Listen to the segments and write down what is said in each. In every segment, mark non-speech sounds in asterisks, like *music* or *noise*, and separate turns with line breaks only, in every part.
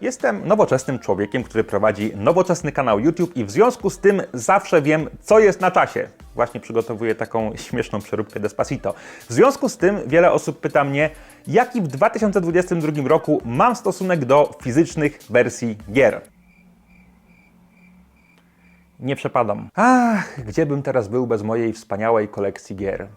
Jestem nowoczesnym człowiekiem, który prowadzi nowoczesny kanał YouTube i w związku z tym zawsze wiem, co jest na czasie. Właśnie przygotowuję taką śmieszną przeróbkę Despacito. W związku z tym wiele osób pyta mnie, jaki w 2022 roku mam stosunek do fizycznych wersji gier. Nie przepadam. Ach, gdzie bym teraz był bez mojej wspaniałej kolekcji gier?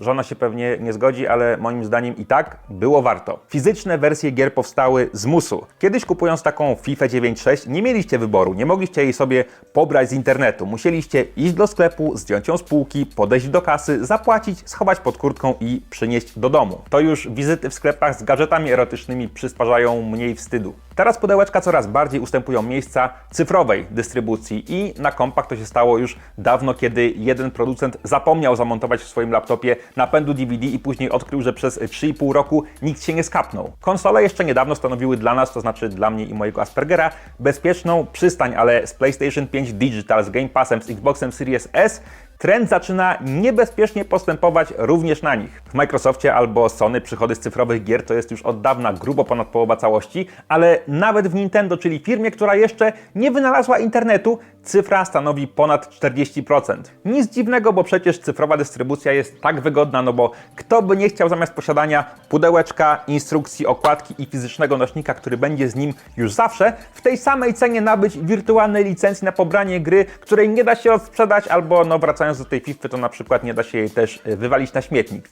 Żona się pewnie nie zgodzi, ale moim zdaniem i tak było warto. Fizyczne wersje gier powstały z musu. Kiedyś kupując taką FIFA 9.6 nie mieliście wyboru, nie mogliście jej sobie pobrać z internetu. Musieliście iść do sklepu, zdjąć ją z półki, podejść do kasy, zapłacić, schować pod kurtką i przynieść do domu. To już wizyty w sklepach z gadżetami erotycznymi przysparzają mniej wstydu. Teraz pudełeczka coraz bardziej ustępują miejsca cyfrowej dystrybucji i na kompach to się stało już dawno, kiedy jeden producent zapomniał zamontować w swoim laptopie napędu DVD i później odkrył, że przez 3,5 roku nikt się nie skapnął. Konsole jeszcze niedawno stanowiły dla nas, to znaczy dla mnie i mojego Aspergera, bezpieczną przystań, ale z PlayStation 5 Digital, z Game Passem, z Xboxem Series S Trend zaczyna niebezpiecznie postępować również na nich. W Microsoftie albo Sony przychody z cyfrowych gier to jest już od dawna grubo ponad połowa całości, ale nawet w Nintendo, czyli firmie, która jeszcze nie wynalazła internetu, cyfra stanowi ponad 40%. Nic dziwnego, bo przecież cyfrowa dystrybucja jest tak wygodna, no bo kto by nie chciał zamiast posiadania pudełeczka, instrukcji, okładki i fizycznego nośnika, który będzie z nim już zawsze, w tej samej cenie nabyć wirtualnej licencji na pobranie gry, której nie da się odsprzedać, albo no wracając do tej FIFA, to na przykład nie da się jej też y, wywalić na śmietnik.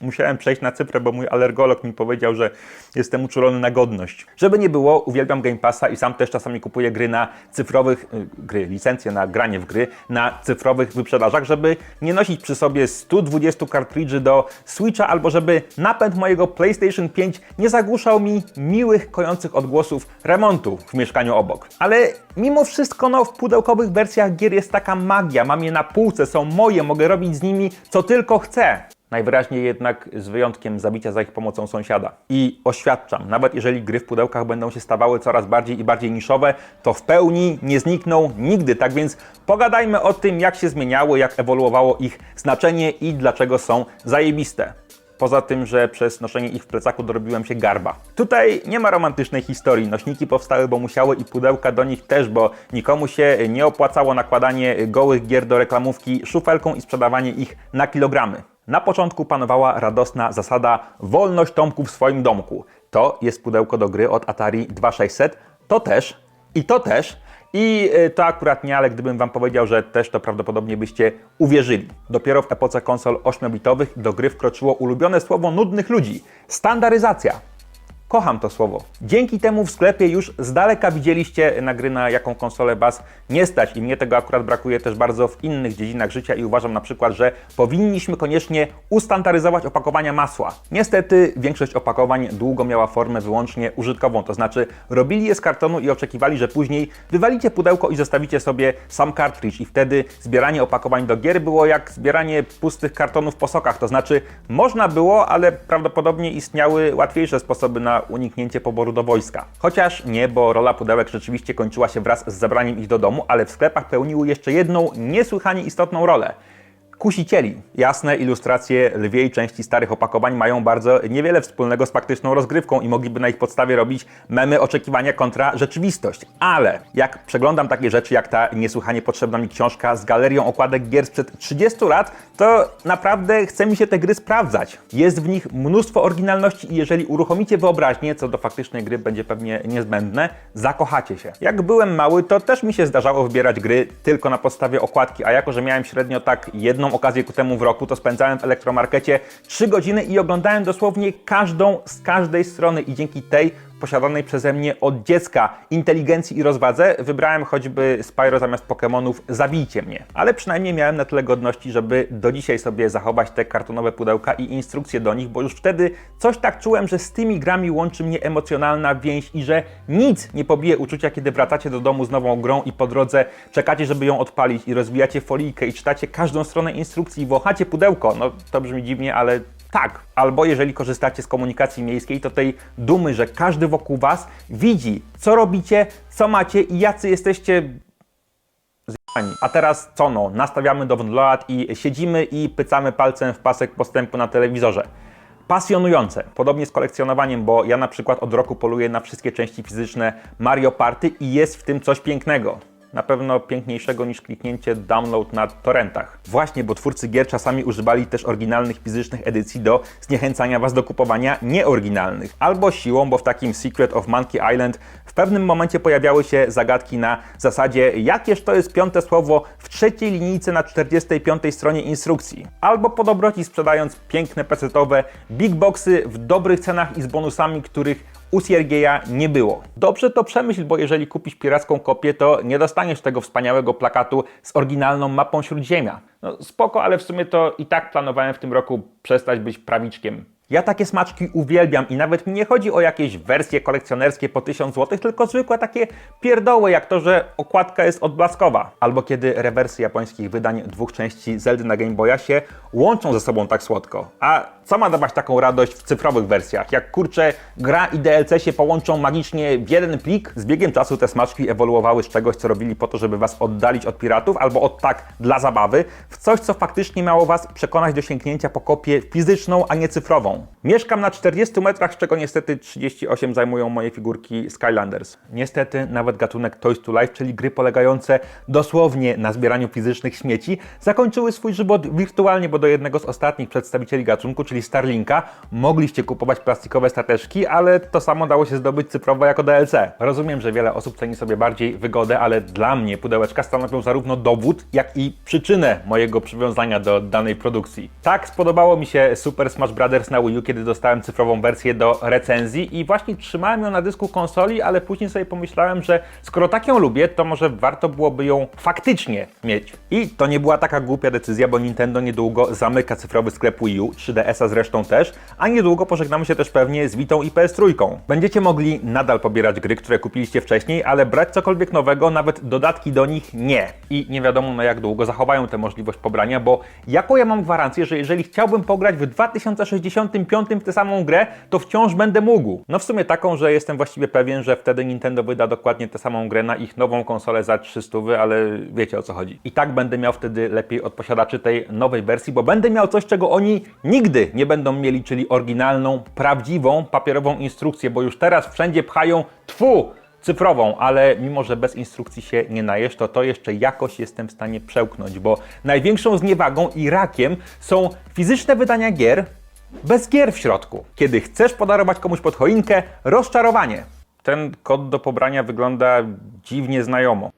Musiałem przejść na cyfrę, bo mój alergolog mi powiedział, że jestem uczulony na godność. Żeby nie było, uwielbiam Game Passa i sam też czasami kupuję gry na cyfrowych, y, gry, licencje na granie w gry na cyfrowych wyprzedażach, żeby nie nosić przy sobie 120 kartridży do Switcha, albo żeby napęd mojego PlayStation 5 nie zagłuszał mi miłych, kojących odgłosów remontu w mieszkaniu obok. Ale mimo wszystko, no, w pudełkowych wersjach gier jest taka magia. Mam je na półce, są moje, mogę robić z nimi co tylko chcę. Najwyraźniej jednak z wyjątkiem zabicia za ich pomocą sąsiada. I oświadczam, nawet jeżeli gry w pudełkach będą się stawały coraz bardziej i bardziej niszowe, to w pełni nie znikną nigdy. Tak więc pogadajmy o tym, jak się zmieniały, jak ewoluowało ich znaczenie i dlaczego są zajebiste. Poza tym, że przez noszenie ich w plecaku dorobiłem się garba. Tutaj nie ma romantycznej historii. Nośniki powstały, bo musiały i pudełka do nich też, bo nikomu się nie opłacało nakładanie gołych gier do reklamówki szufelką i sprzedawanie ich na kilogramy. Na początku panowała radosna zasada wolność Tomku w swoim domku. To jest pudełko do gry od Atari 2600, to też i to też. I y, to akurat nie, ale gdybym Wam powiedział, że też to prawdopodobnie byście uwierzyli. Dopiero w epoce konsol 8-bitowych do gry wkroczyło ulubione słowo nudnych ludzi standaryzacja. Kocham to słowo. Dzięki temu w sklepie już z daleka widzieliście na gry, na jaką konsolę Was nie stać i mnie tego akurat brakuje też bardzo w innych dziedzinach życia i uważam na przykład, że powinniśmy koniecznie ustandaryzować opakowania masła. Niestety większość opakowań długo miała formę wyłącznie użytkową, to znaczy robili je z kartonu i oczekiwali, że później wywalicie pudełko i zostawicie sobie sam kartridż i wtedy zbieranie opakowań do gier było jak zbieranie pustych kartonów po sokach, to znaczy można było, ale prawdopodobnie istniały łatwiejsze sposoby na uniknięcie poboru do wojska. Chociaż nie, bo rola pudełek rzeczywiście kończyła się wraz z zabraniem ich do domu, ale w sklepach pełniły jeszcze jedną niesłychanie istotną rolę. Kusicieli. Jasne ilustracje lwiej części starych opakowań mają bardzo niewiele wspólnego z faktyczną rozgrywką i mogliby na ich podstawie robić memy oczekiwania kontra rzeczywistość. Ale jak przeglądam takie rzeczy jak ta niesłychanie potrzebna mi książka z galerią okładek gier sprzed 30 lat, to naprawdę chce mi się te gry sprawdzać. Jest w nich mnóstwo oryginalności i jeżeli uruchomicie wyobraźnię, co do faktycznej gry będzie pewnie niezbędne, zakochacie się. Jak byłem mały, to też mi się zdarzało wybierać gry tylko na podstawie okładki, a jako, że miałem średnio tak jedną okazję ku temu w roku, to spędzałem w elektromarkecie 3 godziny i oglądałem dosłownie każdą z każdej strony i dzięki tej posiadanej przeze mnie od dziecka inteligencji i rozwadze wybrałem choćby Spyro zamiast Pokémonów Zabijcie mnie. Ale przynajmniej miałem na tyle godności, żeby do dzisiaj sobie zachować te kartonowe pudełka i instrukcje do nich, bo już wtedy coś tak czułem, że z tymi grami łączy mnie emocjonalna więź i że nic nie pobije uczucia, kiedy wracacie do domu z nową grą i po drodze czekacie, żeby ją odpalić i rozwijacie folijkę i czytacie każdą stronę instrukcji i wąchacie pudełko. No to brzmi dziwnie, ale tak. Albo jeżeli korzystacie z komunikacji miejskiej, to tej dumy, że każdy wokół Was widzi, co robicie, co macie i jacy jesteście. A teraz co no, nastawiamy do lat i siedzimy i pycamy palcem w pasek postępu na telewizorze. pasjonujące. Podobnie z kolekcjonowaniem, bo ja na przykład od roku poluję na wszystkie części fizyczne Mario Party i jest w tym coś pięknego. Na pewno piękniejszego niż kliknięcie download na torrentach. Właśnie, bo twórcy gier czasami używali też oryginalnych fizycznych edycji do zniechęcania Was do kupowania nieoryginalnych. Albo siłą, bo w takim Secret of Monkey Island w pewnym momencie pojawiały się zagadki na zasadzie jakież to jest piąte słowo w trzeciej linijce na 45 stronie instrukcji. Albo po dobroci sprzedając piękne pecetowe big boxy w dobrych cenach i z bonusami, których u Siergieja nie było. Dobrze to przemyśl, bo jeżeli kupisz piracką kopię, to nie dostaniesz tego wspaniałego plakatu z oryginalną mapą Śródziemia. No spoko, ale w sumie to i tak planowałem w tym roku przestać być prawiczkiem. Ja takie smaczki uwielbiam i nawet mi nie chodzi o jakieś wersje kolekcjonerskie po 1000 zł, tylko zwykłe takie pierdoły, jak to, że okładka jest odblaskowa. Albo kiedy rewersy japońskich wydań dwóch części Zeldy na Game Boya się łączą ze sobą tak słodko. A co ma dawać taką radość w cyfrowych wersjach? Jak kurczę, gra i DLC się połączą magicznie w jeden plik? Z biegiem czasu te smaczki ewoluowały z czegoś, co robili po to, żeby was oddalić od piratów, albo od tak dla zabawy, w coś, co faktycznie miało was przekonać do sięgnięcia po kopię fizyczną, a nie cyfrową. Mieszkam na 40 metrach, z czego niestety 38 zajmują moje figurki Skylanders. Niestety nawet gatunek Toys to Life, czyli gry polegające dosłownie na zbieraniu fizycznych śmieci, zakończyły swój żywot wirtualnie, bo do jednego z ostatnich przedstawicieli gatunku, czyli Starlinka, mogliście kupować plastikowe stateczki, ale to samo dało się zdobyć cyfrowo jako DLC. Rozumiem, że wiele osób ceni sobie bardziej wygodę, ale dla mnie pudełeczka stanowią zarówno dowód, jak i przyczynę mojego przywiązania do danej produkcji. Tak, spodobało mi się Super Smash Bros. na Wii U, kiedy dostałem cyfrową wersję do recenzji i właśnie trzymałem ją na dysku konsoli, ale później sobie pomyślałem, że skoro tak ją lubię, to może warto byłoby ją faktycznie mieć. I to nie była taka głupia decyzja, bo Nintendo niedługo zamyka cyfrowy sklep Wii U, 3DS-a zresztą też, a niedługo pożegnamy się też pewnie z Witą i PS3. Będziecie mogli nadal pobierać gry, które kupiliście wcześniej, ale brać cokolwiek nowego, nawet dodatki do nich nie. I nie wiadomo na jak długo zachowają tę możliwość pobrania, bo jaką ja mam gwarancję, że jeżeli chciałbym pograć w 2065 w tę samą grę, to wciąż będę mógł. No w sumie taką, że jestem właściwie pewien, że wtedy Nintendo wyda dokładnie tę samą grę na ich nową konsolę za 300, ale wiecie o co chodzi. I tak będę miał wtedy lepiej od posiadaczy tej nowej wersji, bo będę miał coś, czego oni nigdy nie będą mieli, czyli oryginalną, prawdziwą, papierową instrukcję, bo już teraz wszędzie pchają tfu cyfrową, ale mimo, że bez instrukcji się nie najesz, to to jeszcze jakoś jestem w stanie przełknąć, bo największą zniewagą i rakiem są fizyczne wydania gier bez gier w środku. Kiedy chcesz podarować komuś pod choinkę, rozczarowanie. Ten kod do pobrania wygląda dziwnie znajomo.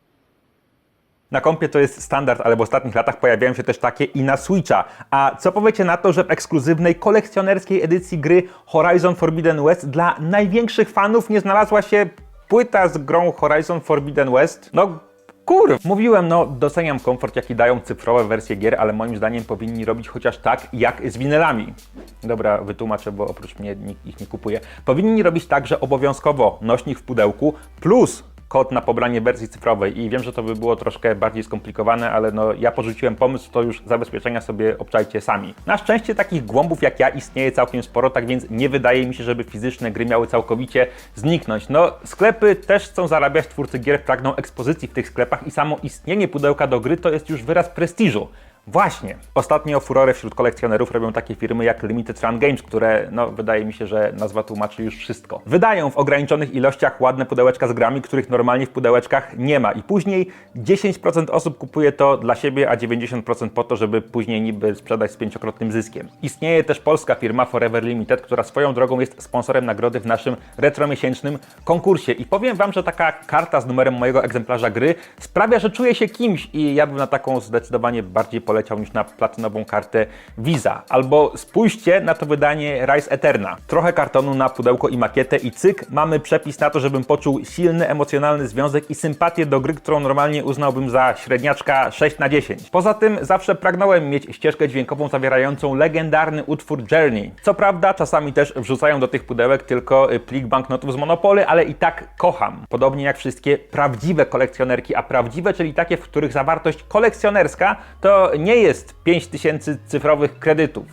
Na kompie to jest standard, ale w ostatnich latach pojawiają się też takie i na Switcha. A co powiecie na to, że w ekskluzywnej, kolekcjonerskiej edycji gry Horizon Forbidden West dla największych fanów nie znalazła się płyta z grą Horizon Forbidden West? No Kur! Mówiłem, no doceniam komfort, jaki dają cyfrowe wersje gier, ale moim zdaniem powinni robić chociaż tak, jak z winylami. Dobra, wytłumaczę, bo oprócz mnie nikt ich nie kupuje. Powinni robić tak, że obowiązkowo nośnik w pudełku plus kod na pobranie wersji cyfrowej i wiem, że to by było troszkę bardziej skomplikowane, ale no ja porzuciłem pomysł, to już zabezpieczenia sobie obczajcie sami. Na szczęście takich głąbów jak ja istnieje całkiem sporo, tak więc nie wydaje mi się, żeby fizyczne gry miały całkowicie zniknąć. No sklepy też chcą zarabiać, twórcy gier pragną ekspozycji w tych sklepach i samo istnienie pudełka do gry to jest już wyraz prestiżu. Właśnie. Ostatnio furorę wśród kolekcjonerów robią takie firmy jak Limited Run Games, które, no, wydaje mi się, że nazwa tłumaczy już wszystko. Wydają w ograniczonych ilościach ładne pudełeczka z grami, których normalnie w pudełeczkach nie ma. I później 10% osób kupuje to dla siebie, a 90% po to, żeby później niby sprzedać z pięciokrotnym zyskiem. Istnieje też polska firma Forever Limited, która swoją drogą jest sponsorem nagrody w naszym retromiesięcznym konkursie. I powiem Wam, że taka karta z numerem mojego egzemplarza gry sprawia, że czuję się kimś i ja bym na taką zdecydowanie bardziej polecał poleciał niż na platynową kartę Visa. Albo spójrzcie na to wydanie Rise Eterna. Trochę kartonu na pudełko i makietę i cyk, mamy przepis na to, żebym poczuł silny, emocjonalny związek i sympatię do gry, którą normalnie uznałbym za średniaczka 6 na 10. Poza tym zawsze pragnąłem mieć ścieżkę dźwiękową zawierającą legendarny utwór Journey. Co prawda czasami też wrzucają do tych pudełek tylko y, plik banknotów z Monopoly, ale i tak kocham. Podobnie jak wszystkie prawdziwe kolekcjonerki, a prawdziwe, czyli takie, w których zawartość kolekcjonerska to nie jest 5000 cyfrowych kredytów.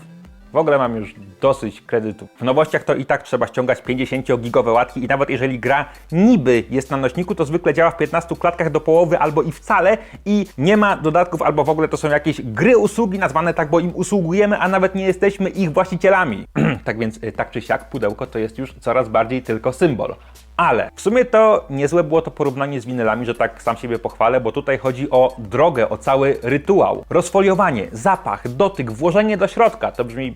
W ogóle mam już dosyć kredytów. W nowościach to i tak trzeba ściągać 50-gigowe łatki i nawet jeżeli gra niby jest na nośniku, to zwykle działa w 15 klatkach do połowy albo i wcale i nie ma dodatków albo w ogóle to są jakieś gry usługi nazwane tak, bo im usługujemy, a nawet nie jesteśmy ich właścicielami. *clears throat* tak więc y, tak czy siak pudełko to jest już coraz bardziej tylko symbol. Ale w sumie to niezłe było to porównanie z winylami, że tak sam siebie pochwalę, bo tutaj chodzi o drogę, o cały rytuał. Rozfoliowanie, zapach, dotyk, włożenie do środka. To brzmi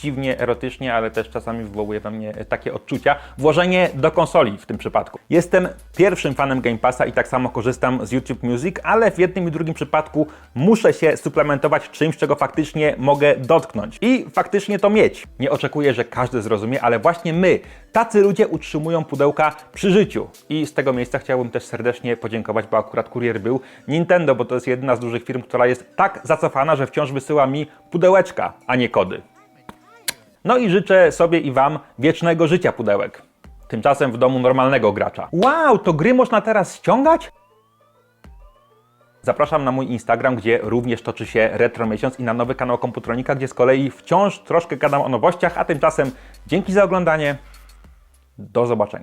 dziwnie erotycznie, ale też czasami wywołuje we mnie takie odczucia. Włożenie do konsoli w tym przypadku. Jestem pierwszym fanem Game Passa i tak samo korzystam z YouTube Music, ale w jednym i drugim przypadku muszę się suplementować czymś, czego faktycznie mogę dotknąć. I faktycznie to mieć. Nie oczekuję, że każdy zrozumie, ale właśnie my, tacy ludzie utrzymują pudełka przy życiu. I z tego miejsca chciałbym też serdecznie podziękować, bo akurat kurier był Nintendo, bo to jest jedna z dużych firm, która jest tak zacofana, że wciąż wysyła mi pudełeczka, a nie kody. No i życzę sobie i Wam wiecznego życia pudełek. Tymczasem w domu normalnego gracza. Wow, to gry można teraz ściągać? Zapraszam na mój Instagram, gdzie również toczy się Retro Miesiąc i na nowy kanał Komputronika, gdzie z kolei wciąż troszkę gadam o nowościach, a tymczasem dzięki za oglądanie. Do zobaczenia.